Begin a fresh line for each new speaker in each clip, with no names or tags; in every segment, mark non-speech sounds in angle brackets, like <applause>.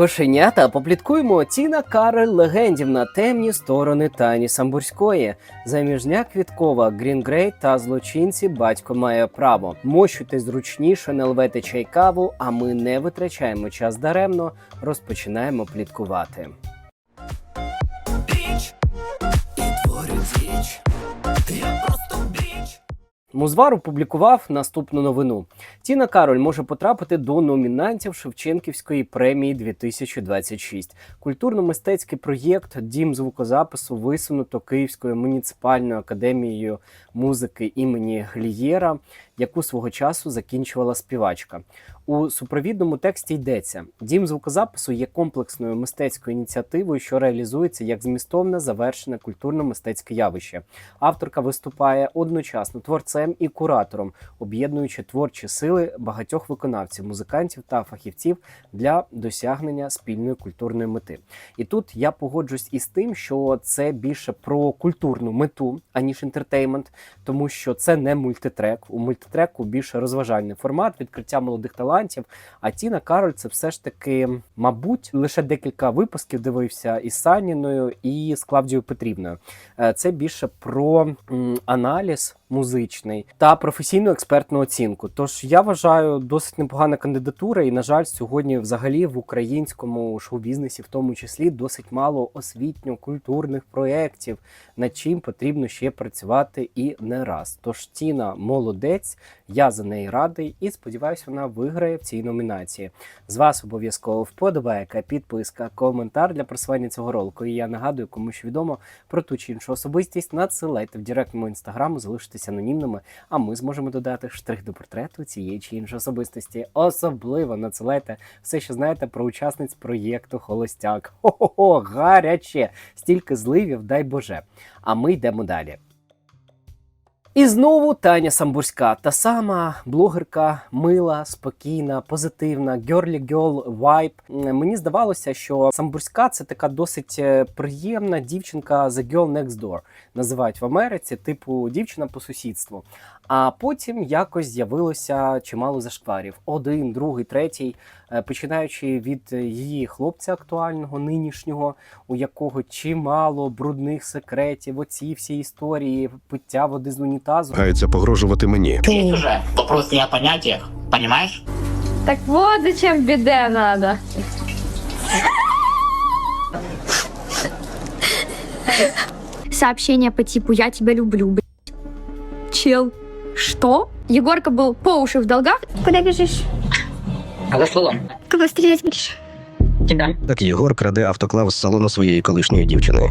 Кошенята попліткуємо Тіна Карель легендівна темні сторони Тані Самбурської. Заміжня квіткова Грінгрей та злочинці батько має право. Мощуйте зручніше, не лвете чай каву, а ми не витрачаємо час даремно. Розпочинаємо пліткувати.
Біч
Музвар опублікував наступну новину. Тіна Кароль може потрапити до номінантів Шевченківської премії 2026. Культурно-мистецький проєкт Дім звукозапису висунуто Київською муніципальною академією музики імені Глієра, яку свого часу закінчувала співачка. У супровідному тексті йдеться: дім звукозапису є комплексною мистецькою ініціативою, що реалізується як змістовне завершене культурно-мистецьке явище. Авторка виступає одночасно творцем і куратором, об'єднуючи творчі сили багатьох виконавців, музикантів та фахівців для досягнення спільної культурної мети. І тут я погоджусь із тим, що це більше про культурну мету, аніж інтертеймент, тому що це не мультитрек. У мультитреку більше розважальний формат, відкриття молодих талантів. А Тіна Кароль це все ж таки, мабуть, лише декілька випусків дивився із Саніною і з Клавдією Петрівною. Е, Це більше про аналіз музичний та професійну експертну оцінку. Тож я вважаю досить непогана кандидатура, і на жаль, сьогодні, взагалі, в українському шоу-бізнесі, в тому числі, досить мало освітньо-культурних проєктів, над чим потрібно ще працювати і не раз. Тож Тіна молодець, я за неї радий і сподіваюся, вона виграє в цій номінації. З вас обов'язково вподобайка, підписка, коментар для просування цього ролику. І я нагадую, кому що відомо про ту чи іншу особистість, надсилайте в директ мого інстаграму, залишитися анонімними, а ми зможемо додати штрих до портрету цієї чи іншої особистості. Особливо надсилайте все, що знаєте про учасниць проєкту Холостяк. Хо-хо-хо, гаряче! Стільки зливів, дай Боже. А ми йдемо далі. І знову Таня Самбурська, та сама блогерка, мила, спокійна, позитивна, girly girl vibe. Мені здавалося, що Самбурська це така досить е, приємна дівчинка The Girl Next Door. Називають в Америці, типу дівчина по сусідству. А потім якось з'явилося чимало зашкварів. Один, другий, третій, е, починаючи від е, її хлопця актуального, нинішнього, у якого чимало брудних секретів, оці всі історії, пиття води з унітазу.
Гаються погрожувати мені.
Есть уже вопрос не о понятиях, понимаешь?
Так вот зачем биде надо. Сообщение по типу «Я тебя люблю», блядь. Чел. Что? Егорка был по уши в долгах. Куда бежишь?
А за столом.
Кого стрелять будешь?
Тебя.
Так Єгор краде автоклав з салону своєї колишньої дівчини.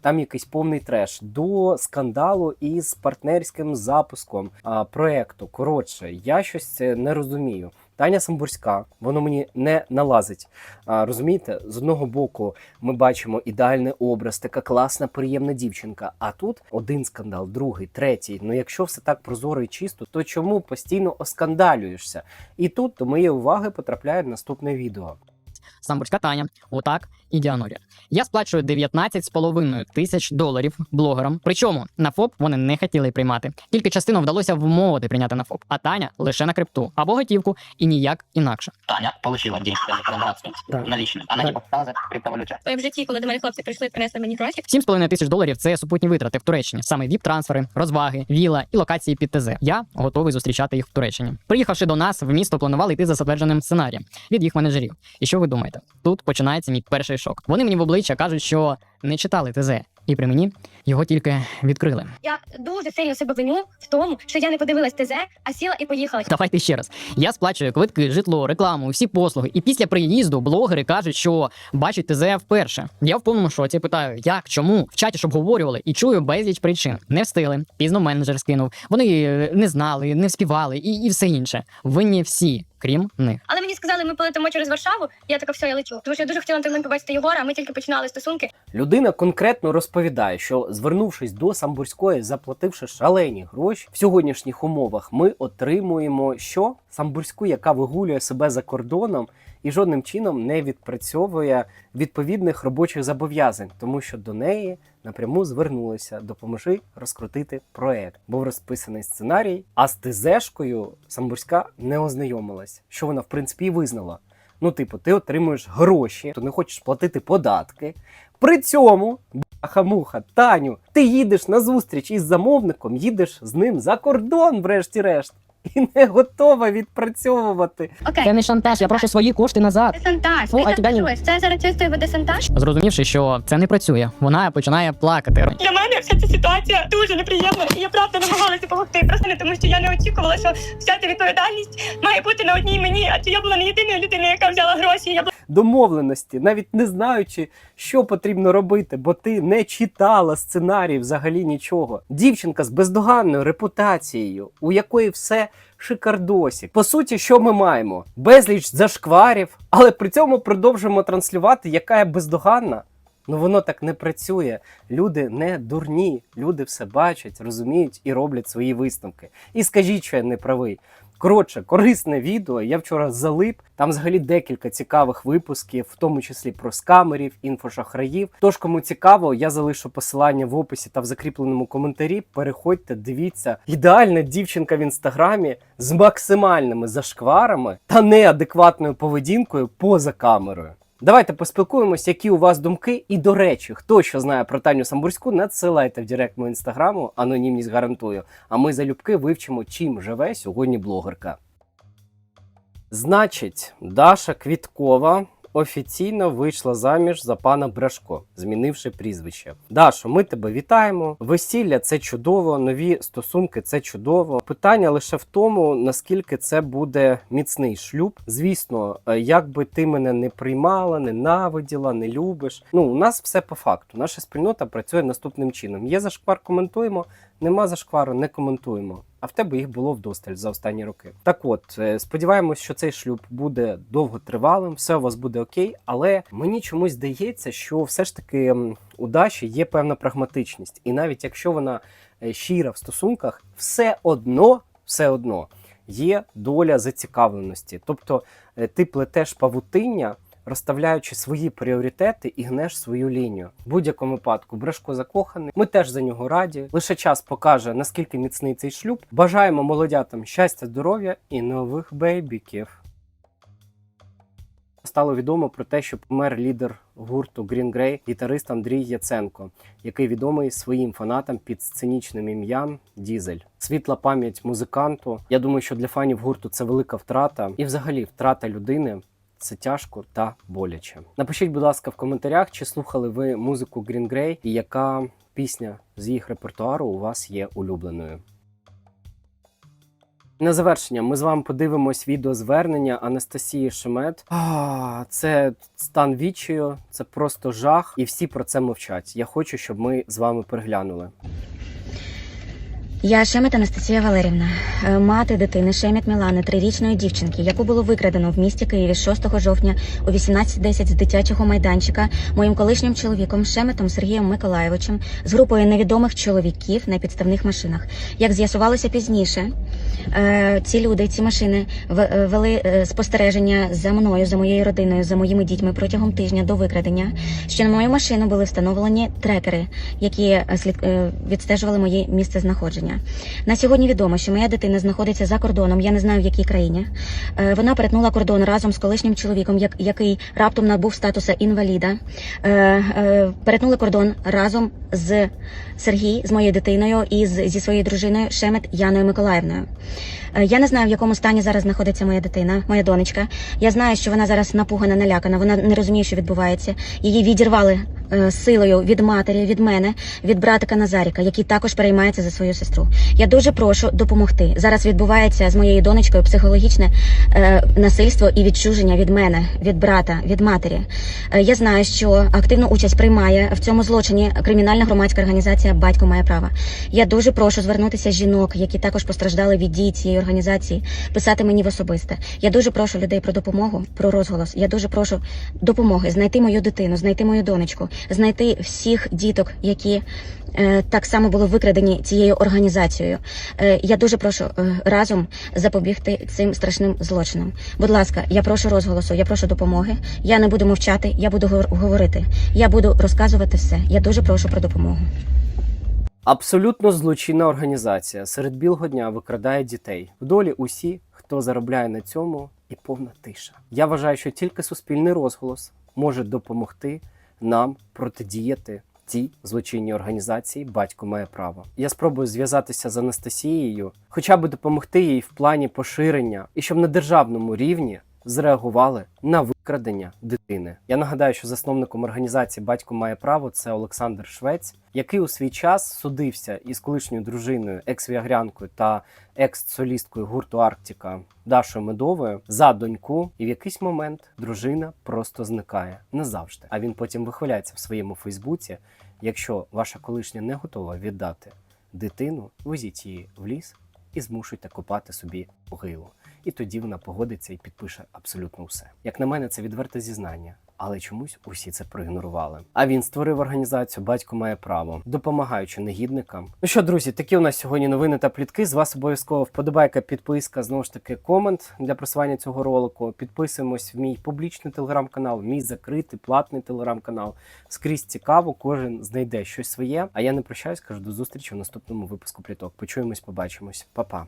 Там якийсь повний треш до скандалу із партнерським запуском а, проекту. Коротше, я щось е, не розумію. Таня Самбурська, воно мені не налазить. А, розумієте, з одного боку ми бачимо ідеальний образ, така класна, приємна дівчинка. А тут один скандал, другий, третій. Ну якщо все так прозоро і чисто, то чому постійно оскандалюєшся? І тут до моєї уваги потрапляє наступне відео.
Самбурська Таня, отак і Діанорі. Я сплачую 19,5 тисяч доларів блогерам. Причому на ФОП вони не хотіли приймати. Тільки частину вдалося вмовити прийняти на ФОП, а Таня лише на крипту або готівку і ніяк інакше.
Таня получила деньги за братство.
Так.
Наличные. Она
Так.
не показала за.
В житті, коли до мене хлопці прийшли, принесли мені гроші.
7,5 тисяч доларів це супутні витрати в Туреччині, саме віп-трансфери, розваги, віла і локації під ТЗ. Я готовий зустрічати їх в Туреччині. Приїхавши до нас в місто, планували йти за затвердженим сценарієм від їх менеджерів. І що ви думаєте? Тут починається мій перший шок. Вони мені в обличчя кажуть, що не читали ТЗ, і при мені його тільки відкрили.
Я дуже сильно себе виню в тому, що я не подивилась ТЗ, а сіла і поїхала.
Давайте ще раз. Я сплачую квитки, житло, рекламу, всі послуги. І після приїзду блогери кажуть, що бачать ТЗ вперше. Я в повному шоці питаю, як, чому в чаті ж обговорювали і чую безліч причин. Не встигли, пізно менеджер скинув. Вони е, не знали, не вспівали і, і все інше. Винні всі, крім них.
Але мені сказали, ми полетимо через Варшаву. Я така, все, я лечу. Тому що я дуже хотіла на побачити Єгора, а ми тільки починали стосунки.
Людина конкретно розповідає, що звернувшись до Самбурської, заплативши шалені гроші в сьогоднішніх умовах, ми отримуємо що Самбурську, яка вигулює себе за кордоном і жодним чином не відпрацьовує відповідних робочих зобов'язань, тому що до неї напряму звернулися допоможи розкрутити проект. Був розписаний сценарій, а з ТЗшкою Самбурська не ознайомилась, що вона в принципі визнала. Ну, типу, ти отримуєш гроші, то не хочеш платити податки. При цьому, бляха-муха, Таню, ти їдеш на зустріч із замовником, їдеш з ним за кордон, врешті-решт, <laughs> і не готова відпрацьовувати.
Окей.
Це не шантаж, я прошу свої кошти назад.
Це шантаж.
Ну,
Ти
а
це
тебе ні.
Це зараз чистої води шантаж.
Зрозумівши, що це не працює, вона починає плакати.
Для мене вся ця ситуація дуже неприємна, і я правда намагалася допомогти. Просто не тому, що я не очікувала, що вся ця відповідальність має бути на одній мені. Адже я була не єдиною людиною, яка взяла гроші. Я була
домовленості, навіть не знаючи, що потрібно робити, бо ти не читала сценарій взагалі нічого. Дівчинка з бездоганною репутацією, у якої все шикардосі. По суті, що ми маємо? Безліч зашкварів, але при цьому продовжуємо транслювати, яка є бездоганна. Ну воно так не працює. Люди не дурні, люди все бачать, розуміють і роблять свої висновки. І скажіть, що я не правий. Коротше, корисне відео. Я вчора залип. Там взагалі декілька цікавих випусків, в тому числі про скамерів, інфошахраїв. Тож, кому цікаво, я залишу посилання в описі та в закріпленому коментарі. Переходьте, дивіться. Ідеальна дівчинка в інстаграмі з максимальними зашкварами та неадекватною поведінкою поза камерою. Давайте поспілкуємось, які у вас думки. І до речі, хто що знає про Таню Самбурську, надсилайте в директ мою інстаграму, анонімність гарантую. А ми залюбки вивчимо, чим живе сьогодні блогерка. Значить, Даша Квіткова офіційно вийшла заміж за пана Брашко, змінивши прізвище. Дашо, ми тебе вітаємо. Весілля це чудово, нові стосунки це чудово. Питання лише в тому, наскільки це буде міцний шлюб. Звісно, е, як би ти мене не приймала, ненавиділа, не любиш. Ну, у нас все по факту. Наша спільнота працює наступним чином. Є зашквар, коментуємо. Нема зашквару, не коментуємо. А в тебе їх було вдосталь за останні роки. Так от, е, сподіваємось, що цей шлюб буде довготривалим, все у вас буде окей. Але мені чомусь здається, що все ж таки у Даші є певна прагматичність. І навіть якщо вона е, щира в стосунках, все одно, все одно є доля зацікавленості. Тобто е, ти плетеш павутиння розставляючи свої пріоритети і гнеш свою лінію. В будь-якому випадку Брешко закоханий. Ми теж за нього раді. Лише час покаже наскільки міцний цей шлюб. Бажаємо молодятам щастя, здоров'я і нових бейбіків. Стало відомо про те, що помер лідер гурту Green Grey, гітарист Андрій Яценко, який відомий своїм фанатам під сценічним ім'ям Дізель. Світла пам'ять музиканту. Я думаю, що для фанів гурту це велика втрата, і взагалі втрата людини. Це тяжко та боляче. Напишіть, будь ласка, в коментарях, чи слухали ви музику Green Grey і яка пісня з їх репертуару у вас є улюбленою. На завершення ми з вами подивимось відеозвернення Анастасії Шемет. А, це стан відчаю, це просто жах, і всі про це мовчать. Я хочу, щоб ми з вами переглянули.
Я Шемет Анастасія Валерівна, е, мати дитини Шемет Мілани, трирічної дівчинки, яку було викрадено в місті Києві 6 жовтня о 18.10 з дитячого майданчика моїм колишнім чоловіком Шеметом Сергієм Миколаєвичем з групою невідомих чоловіків на підставних машинах. Як з'ясувалося пізніше, ці люди, ці машини е, вели е, спостереження за мною, за моєю родиною, за моїми дітьми протягом тижня до викрадення. Що на мою машину були встановлені трекери, які е, е, відстежували моє місце знаходження. На сьогодні відомо, що моя дитина знаходиться за кордоном. Я не знаю в якій країні. Е, Вона перетнула кордон разом з колишнім чоловіком, як- який раптом набув статуса інваліда. Е, е, Перетнули кордон разом з Сергій, з моєю дитиною і зі своєю дружиною Шемет Яною Миколаївною. Е, Я не знаю, в якому стані зараз знаходиться моя дитина, моя донечка. Я знаю, що вона зараз напугана, налякана. Вона не розуміє, що відбувається. Її відірвали силою від матері, від мене, від братика Назаріка, який також переймається за свою сестру. Я дуже прошу допомогти. Зараз відбувається з моєю донечкою психологічне е, насильство і відчуження від мене, від брата, від матері. Е, я знаю, що активну участь приймає в цьому злочині кримінальна громадська організація Батько має право. Я дуже прошу звернутися жінок, які також постраждали від дій цієї організації, писати мені в особисте. Я дуже прошу людей про допомогу, про розголос. Я дуже прошу допомоги знайти мою дитину, знайти мою донечку. Знайти всіх діток, які е, так само були викрадені цією організацією. Е, я дуже прошу е, разом запобігти цим страшним злочинам. Будь ласка, я прошу розголосу, я прошу допомоги. Я не буду мовчати, я буду говорити. Я буду розказувати все. Я дуже прошу про допомогу.
Абсолютно злочинна організація серед білого дня викрадає дітей. В долі усі, хто заробляє на цьому, і повна тиша. Я вважаю, що тільки суспільний розголос може допомогти нам протидіяти цій злочинній організації Батько має право. Я спробую зв'язатися з Анастасією, хоча б допомогти їй в плані поширення, і щоб на державному рівні зреагували на викрадення дитини. Я нагадаю, що засновником організації Батько має право це Олександр Швець, який у свій час судився із колишньою дружиною, екс-віагрянкою та екс-солісткою гурту Арктика Дашою Медовою за доньку, і в якийсь момент дружина просто зникає назавжди. А він потім вихваляється в своєму Фейсбуці. Якщо ваша колишня не готова віддати дитину, везіть її в ліс і змушуйте копати собі могилу. І тоді вона погодиться і підпише абсолютно все. Як на мене, це відверте зізнання. Але чомусь усі це проігнорували. А він створив організацію Батько має право, допомагаючи негідникам. Ну що, друзі, такі у нас сьогодні новини та плітки. З вас обов'язково вподобайка, підписка, знову ж таки, комент для просування цього ролику. Підписуємось в мій публічний телеграм-канал, мій закритий платний телеграм-канал. Скрізь цікаво, кожен знайде щось своє. А я не прощаюсь, кажу до зустрічі в наступному випуску пліток. Почуємось, побачимось, Па-па.